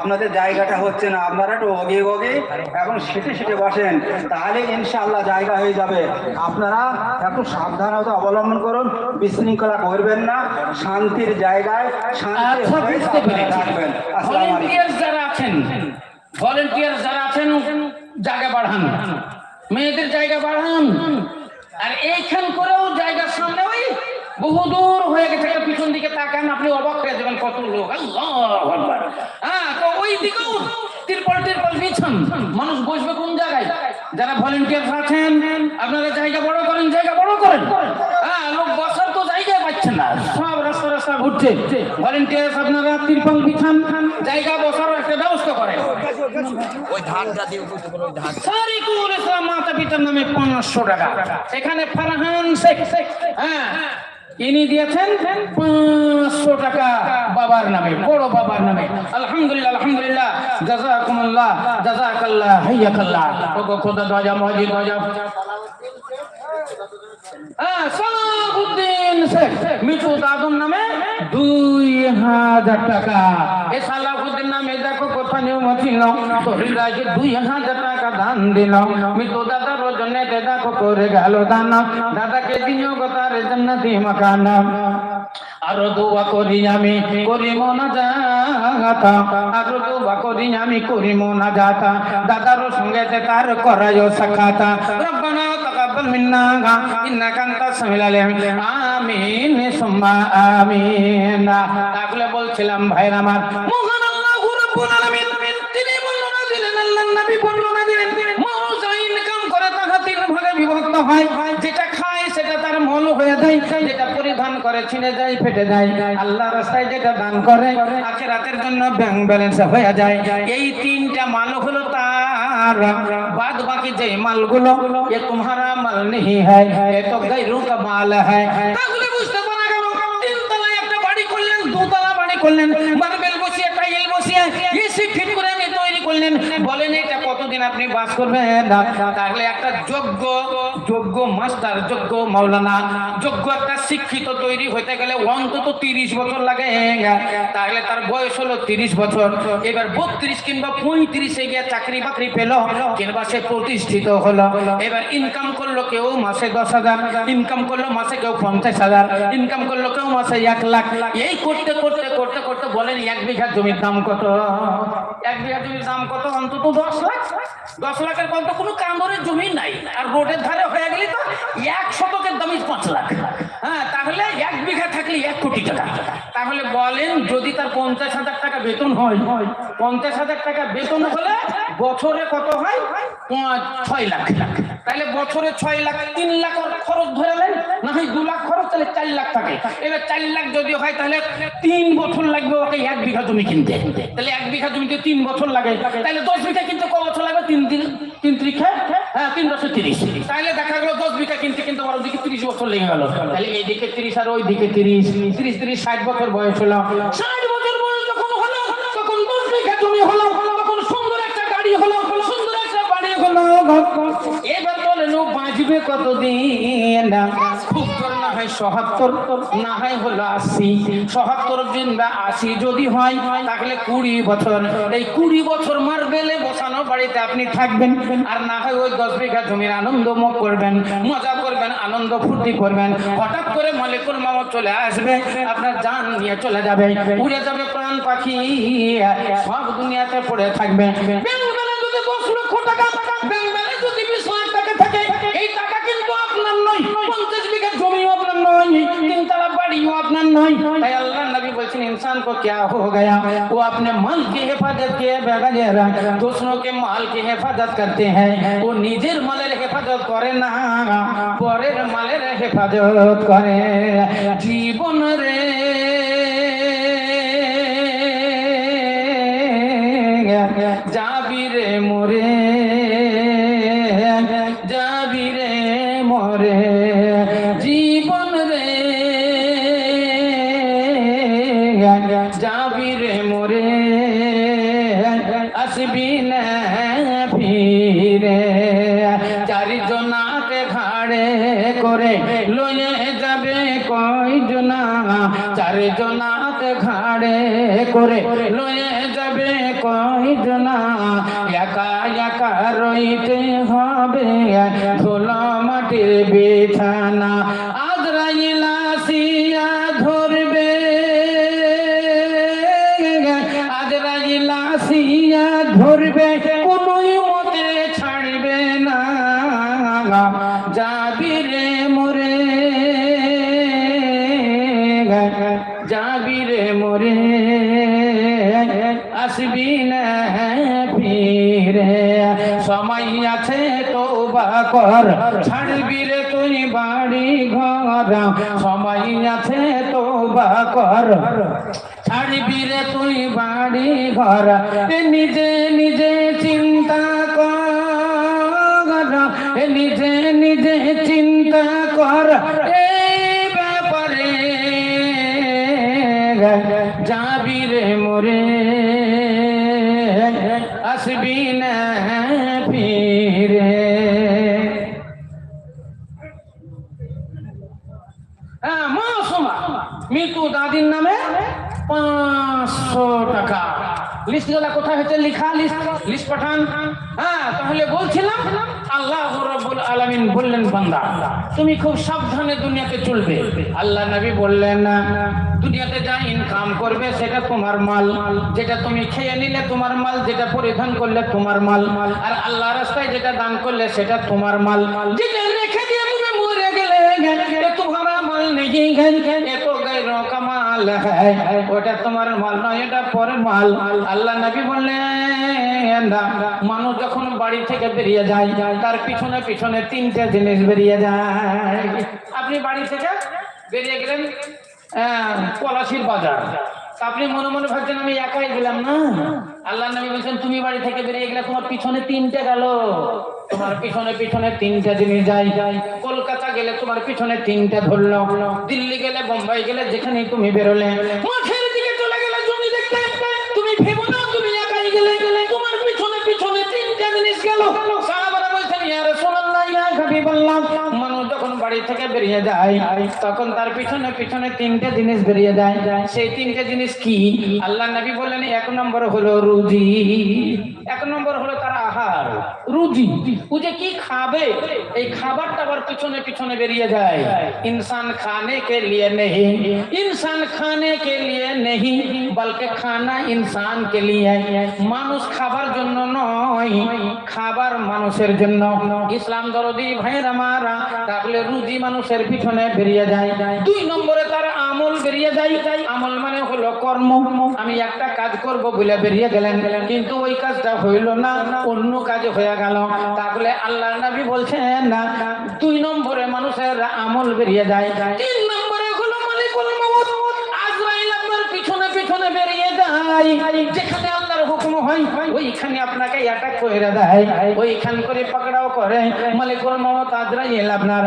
আপনাদের জায়গাটা হচ্ছে না আপনারা একটু অগে অগে এবং সেটে সেটে বসেন তাহলে ইনশাআল্লাহ জায়গা হয়ে যাবে। আপনারা একটু সাবধানতা অবলম্বন করুন বিশৃঙ্খলা করবেন না শান্তির জায়গায় শান্তি আচ্ছা রাখবেন যারা আছেন ভলেন্টিয়ার যারা আছেন জায়গা বাড়ান। মেয়েদের জায়গা বাড়ান। আর এইখান করেও জায়গার সামনে ওই বহু দূর হয়ে গেছে পিছন দিকে তাকান আপনি অবাক হয়ে যাবেন কত লোক। আল্লাহ তিরপল মানুষ বসবে কোন জায়গায়? যারা ভলেন্টিয়ার আছেন আপনারা জায়গা বড় করেন জায়গা বড় করেন। হ্যাঁ লোক বসার তো জায়গায় পাচ্ছেন না। সব রাস্তা রাস্তা ঘুরছে। ভলেন্টিয়ার আপনারা তিরপল বিছান জায়গা বসার একটা ব্যবস্থা করেন। ওই ধানটা দিয়ে ওই ধান সারিকুল ইসলাম মাতা পিতার নামে পাঁচশো টাকা। এখানে ফারহান শেখ। হ্যাঁ ইনি দিয়েছেন পাঁচশো টাকা বাবার নামে, বড় বাবার নামে। আলহামদুলিল্লাহ আলহামদুলিল্লাহ। জাজাকুমুল্লাহ, জাজাকাল্লাহ, হাইয়াকাল্লাহ। ওগো খোদা দজা মসজিদ দজা হ্যাঁ সালাহুদ্দিন শেখ, মিঠু দাদুর নামে দুই হাজার টাকা। এ সালাহুদ্দিন নামে দেখো আরও দোয়া করি আমি করি মনা যাতা। আরও দোয়া করি আমি করি মনা যাতা। দাদার সঙ্গে তার করায় সাক্ষাতা। রব্বানা বলছিলাম, ভাইরা আমার হয় যেটা খায় সেটা তার মল হয়ে যায় পরিধান করে ছিঁড়ে যায়, ফেটে যায়। আল্লাহ রাস্তায় যেটা দান করে হয়ে এই তিনটা মাল হলো বাদ বাকি যে মালগুলো, এ মাল নেই হ্যায় এ তো কা মাল হ্যায় তাহলে বুঝতে পারা একটা বাড়ি করলেন, দুতলা বাড়ি করলেন মার্বেল বসিয়ে, টাইল বসিয়ে আপনি তৈরি করলেন। বলেন, এটা কতদিন আপনি বাস করবেন তাহলে একটা যোগ্য যোগ্য মাস্টার, যোগ্য মাওলানা, যোগ্য একটা শিক্ষিত তৈরি হতে গেলে অন্তত তিরিশ বছর লাগে। তাহলে তার বয়স হলো তিরিশ বছর। এবার বত্রিশ কিংবা পঁয়ত্রিশে গিয়ে চাকরি বাকরি পেল, কিংবা সে প্রতিষ্ঠিত হলো। এবার ইনকাম করল কেউ মাসে দশ হাজার ইনকাম করল মাসে কেউ পঞ্চাশ হাজার ইনকাম করল কেউ মাসে এক লাখ। এই করতে করতে করতে করতে বলেন এক বিঘা জমির দাম কত? এক বিঘা জমির দাম কত? অন্তত দশ লাখ। দশ লাখের কম তো কোনো কান্দরের জমি নাই। আর রোডের ধারে হয়ে গেলে তো এক শতকের দামি পাঁচ লাখ। থাকলে এক কোটি টাকা। তাহলে বলেন, যদি তার পঞ্চাশ হাজার টাকা বেতন হয়, পঞ্চাশ হাজার টাকা বেতন হলে বছরে কত হয়? পাঁচ, ছয় লাখ। তাহলে বছরে ছয় লাখ, তিন লাখ খরচ ধরালেন না হয় দু লাখ খরচ, তাহলে চার লাখ থাকে। এবার চার লাখ যদি হয়, তাহলে তিন বছর লাগবে ওকে এক বিঘা জমি কিনতে। তাহলে এক বিঘা জমিতে তিন বছর লাগে। তাহলে দশ বিঘা কিনতে ক বছর লাগবে? তিন তিন তিন ত্রিখে? হ্যাঁ তিন বছর তিরিশ। তাহলে দেখা গেলো দশ বিঘা কিনতে, কিন্তু ওর দিকে বছর লেগে গেল। তাহলে তিরিশ আর ওই দিকে তিরিশ। তিরিশ তিরিশ, ষাট বছর বয়স হলো। না হয় আশি। সহাত্তর আশি যদি হয় কুড়ি বছর। এই কুড়ি বছর মারবেলে বসানো বাড়িতে আপনি থাকবেন। আর না হয় ওই দশ বিঘা জমির আনন্দ মুখ করবেন। মজা করবেন, আনন্দ ফুর্তি করবেন। হঠাৎ করে মালিকুল মামা চলে আসবে, আপনার জান নিয়ে চলে যাবে, উড়ে যাবে প্রাণ পাখি, সব দুনিয়াতে পড়ে থাকবে। क्या हो गया वो अपने माल की हिफाजत किए बगैर दूसरों के माल की हिफाजत करते हैं वो নিজের মালের হেফাজত করে না পরের মালের হেফাজত করে জীবন লয়ে যাবে কয়জনা? চারজনাতে ঘাড়ে করে লয়ে যাবে কয়জনা? একা একা রইতে হবে ধুলো মাটির বিছানা। কর ছাড়বি রে তুই বাড়ি ঘর। সময় আছে তো বা কর। ছাড়বি রে তুই বাড়ি ঘর। নিজে নিজে চিন্তা কর। নিজে নিজে চিন্তা কর। এই ব্যাপারে যাবি রে মোরে। মৌসুমা। মিতু দাদির নামে পাঁচশো টাকা। লিস্টগুলা কোথায় হচ্ছে লিখা, লিস্ট লিস্ট পাঠান। হ্যাঁ তাহলে বলছিলাম, আল্লাহ রাব্বুল আলামিন বললেন, বান্দা, তুমি খুব সাবধানে দুনিয়াতে চলবে। আল্লাহ নবী বললেন না দুনিয়াতে যা ইনকাম করবে, সেটা তোমার মাল। যেটা তুমি খেয়ে নিলে, তোমার মাল। যেটা পরিধান করলে, তোমার মাল। আর আল্লাহ রাস্তায় যেটা দান করলে, সেটা তোমার মাল। যেটা কামাল হ্যায় ওটা তোমার মাল নয়, এটা মাল। আল্লাহ মানুষ যখন বাড়ি থেকে বেরিয়ে যায়, তার পিছনে পিছনে তিনটে জিনিস বেরিয়ে যায়। আপনি বাড়ি থেকে বেরিয়ে গেলেন পলাশির বাজার। আপনি মনে মনে ভাবছেন আমি একাই গেলাম না? আল্লাহ নবী বলছেন, তুমি বাড়ি থেকে বেরিয়ে গেলে তোমার পিছনে তিনটে গেল। তোমার পিছনে পিছনে তিনটা জিনিস যাই কলকাতা গেলে তোমার পিছনে তিনটা ধরলো। দিল্লি গেলে, বোম্বাই গেলে যেখানে তুমি বেরোলে। মাঠের বাড়ি থেকে বেরিয়ে যায়। তখন তার পিছনে পিছনে তিনটে জিনিস বেরিয়ে যায়। সেই তিনটে জিনিস কি? আল্লাহ নবী বললেন, এক নম্বর হলো রুজি, এক নম্বর হলো তার আহার। রুজি, ও যে কি খাবে? এই খাবারটা আবার পিছনে পিছনে বেরিয়ে যায়। ইনসান খানে কে লিয়ে নেই ইনসান খানে কে লিয়ে নেই বলকে খানা ইনসান কে লিয়ে। মানুষ খাবার জন্য নয়, খাবার মানুষের জন্য। ইসলাম দরদি ভাইয়ের আমারা তাহলে রুজি মানুষের পিছনে বেরিয়ে যায়। দুই নম্বরে তার আমল বেরিয়ে যায়। আমল মানে হলো কর্ম। আমি একটা কাজ করব বলে বেরিয়ে গেলেন। কিন্তু ওই কাজটা হইল না, অন্য কাজ হয়ে গেল। তাহলে আল্লাহ নবী বলছেন না দুই নম্বরে মানুষের আমল বেরিয়ে যায়। তিন নম্বরে হলো মালিকুল মউত। আজরাইল আপনার পিছনে পিছনে বেরিয়ে যায়। যেখানে হয়। ওইখানে আপনাকে দেয়। ওইখান করে করে। আপনার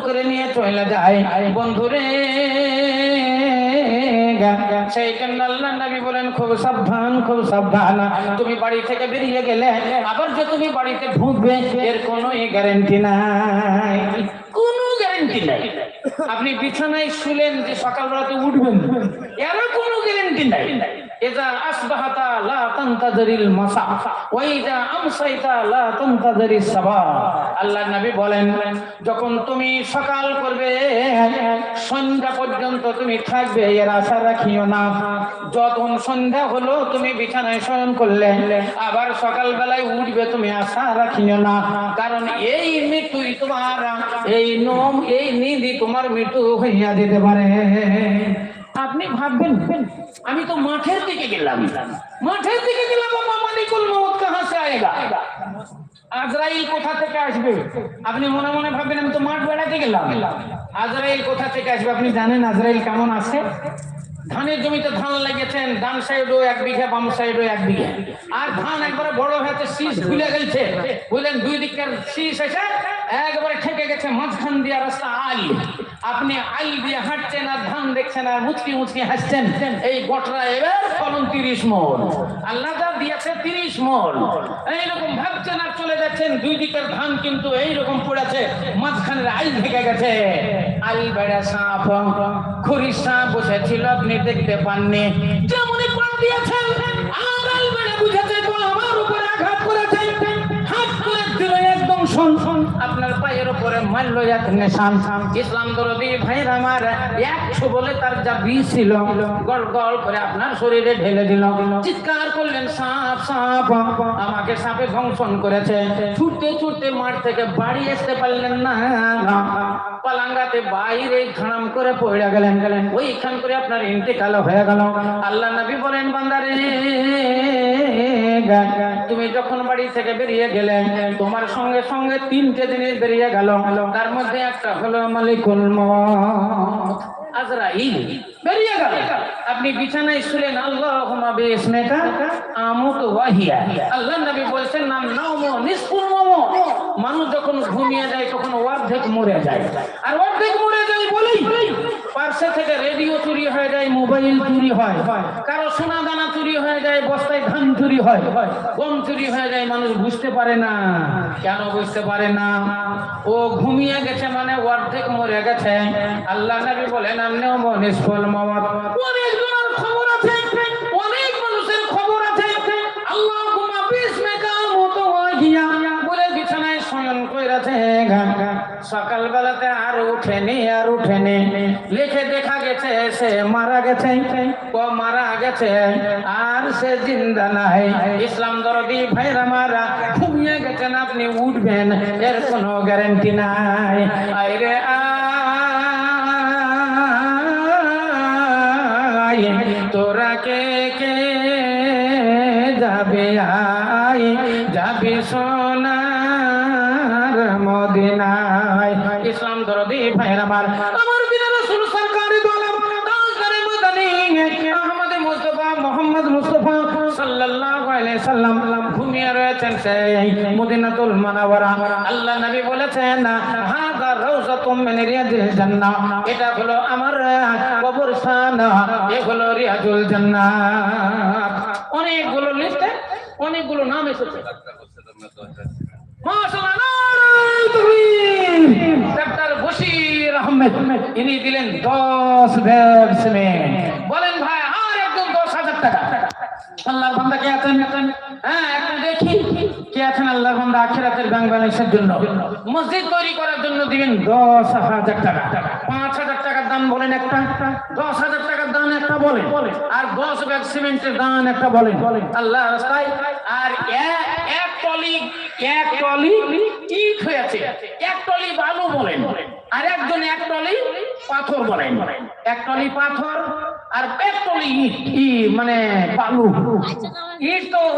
করে নিয়ে চলে বলেন, খুব সাবধান, খুব তুমি বাড়ি থেকে বেরিয়ে গেলে, আবার যে তুমি বাড়িতে ঢুকবে, এর কোনো গ্যারেন্টি নাই। কোনো গ্যারেন্টি নাই। আপনি বিছানায় শুলেন যে সকালবেলাতে উঠবেন এর কোনো গ্যারেন্টি নাই। এজা আসবাহাতা লা তান্তাদরিল মাসা, ওয়া ইজা আমসাইতা লা তান্তাদরিস সাবা। আল্লাহ নবী বলেন, যখন তুমি সকাল করবে, সন্ধ্যা পর্যন্ত তুমি থাকবে, এর আশা রাখিও না। যখন সন্ধ্যা হলো, তুমি বিছানায় শয়ন করলে, আবার সকাল বেলায় উঠবে, তুমি আশা রাখিও না। কারণ এই মৃত্যুই তোমার, এই নোম, এই নিধি তোমার মৃত্যু হইয়া দিতে পারে। আপনি ভাববেন আমি তো মাঠের দিকে গেলাম। মাঠের দিকে গেলাম, বাবা, মালিকুল মউত কাহা সে আয়েগা? আজরাইল কোথা থেকে আসবে? আপনি মনে মনে ভাববেন, আমি তো মাঠ বেড়াতে গেলাম। আজরাইল কোথা থেকে আসবে? আপনি জানেন আজরাইল কেমন আছে? ধানের জমিতে ধান লাগিয়েছেন ডান সাইডও এক বিঘা, বাম সাইডও এক বিঘা। আর ধান একবারে বড় হয়েছে, শীষ ভুলে গেছে বুঝলেন, দুই দিকের শীষ এসে একবারে ঠেকে গেছে, মাঝখান দিয়া রাস্তা আল। আপনি আইল দিয়ে হাঁটছেন আর ধান দেখছেন আর মুচকি মুচকি হাসছেন, এই গোটরা এবার ফলন তিরিশ মন। আল্লাহ দিয়েছে তিরিশ মন। এইরকম ভাবছেন আর চলে যাচ্ছেন, দুই দিকের ধান কিন্তু এইরকম পড়েছে মাঝখানের আইল ঢেকে গেছে। আইল বেড়া সাপ খুরি সাপ বসেছিল, আপনি দেখতে পাননি। যেমনই পান দিয়েছেন করে মারলো এক নিশান। ইসলাম দরদি ভাইয়ের আমার একশো বলে তার যা বিষ ছিল গল গল করে আপনার শরীরে ঢেলে দিল। চিৎকার করলেন, সাপ সাপ, আমাকে সাপে ধ্বংসন করেছে। ছুটতে ছুটতে মাঠ থেকে বাড়ি আসতে পারলেন না। পালাঙ্গাতে বাইরে খানাম করে পড়ে গেলেন গেলেন। ওইখান করে আপনার ইন্তেকাল হয়ে গেল। আল্লাহ নবী বলেন, বান্দারে তুমি যখন বাড়ি থেকে বেরিয়ে গেলে, তোমার সঙ্গে সঙ্গে তিনটে জিনিস বেরিয়ে গেল। তার মধ্যে একটা হলো মালিকুল আজরাইল বেরিয়ে গেল। আপনি বিছানায় শুলেন, আল্লাহুম্মা বিসমিকা আমুতু ওয়াহিয়া। আল্লাহ নবী বলছেন, নাম নাওমু মানুষ যখন ঘুমিয়ে যায়, তখন অর্ধেক মরে যায়। আর অর্ধেক মরে যায় বলেই পার্শ্বে থেকে রেডিও চুরি হয়ে যায়, মোবাইল চুরি হয়। কারও সোনা দানা যায় বস্তায় ধান চুরি হয়। ঘুম চুরি হয়ে যায়, মানুষ বুঝতে পারে না। কেন বুঝতে পারে না? ও ঘুমিয়ে গেছে মানে অর্ধেক মরে গেছে। আল্লাহ নবী বলেন আমনেও মনিসফল অনেক জনের খবর আছে অনেক মানুষের খবর আছে আল্লাহ ঘুমা বিস্মেকা মতো গিয়া বলে বিছানায় শয়ন কইরাছে সকাল বেলাতে আর উঠেনি আর উঠেনি। লিখে দেখা গেছে, সে মারা গেছে, ও মারা গেছে, আর সে জিন্দা নাই। ইসলাম দরদি ভাইরা মারা ঘুমিয়ে গেছেন, আপনি উঠবেন, এর কোনো গ্যারান্টি নাই। আইরে আয়, তোরা কে কে যাবে আয়? যাবে সোনার মদিনায়। ইসলাম দরদি ভাইরা আমার। আমার দিনের রাসূল সরকার আহমদ মুস্তাফা, মোহাম্মদ মুস্তাফা সাল্লাল্লাহু আলাইহি সাল্লাম ঘুমিয়ে রয়েছেন সেই মদিনাতুল মুনাওয়ারা। আল্লাহ নবী বলেছেন, হাযা রাউজাতুম মিন জান্নাহ। এটা হলো আমার রিয়াজুল অনেকগুলো লিস্টে অনেকগুলো নাম এসেছে। ডাক্তার বশির আহমেদ, ইনি দিলেন 10 ব্যাটসম্যান বলেন ভাই, আর একজন 10000 টাকা। আল্লাহর বান্দা কে আছেন? হ্যাঁ একটু দেখি। কে আছেন আল্লাহর বান্দা আখিরাতের ব্যাংক ব্যালেন্সের জন্য? মসজিদ তৈরি করার জন্য দিবেন 10000 টাকা। 5000 টাকার দান বলেন একটা। 10000 টাকার দান একটা বলেন। আর 10 ব্যাগ সিমেন্টের দান একটা বলেন। আল্লাহ রাস্তায় আর এক এক টলি এক টলি ইট হয়েছে। এক টলি বালু বলেন। আর একজন এক টলি পাথর বলেন। এক টলি পাথর আর এক টলি ইট মানে বালু। ইট তো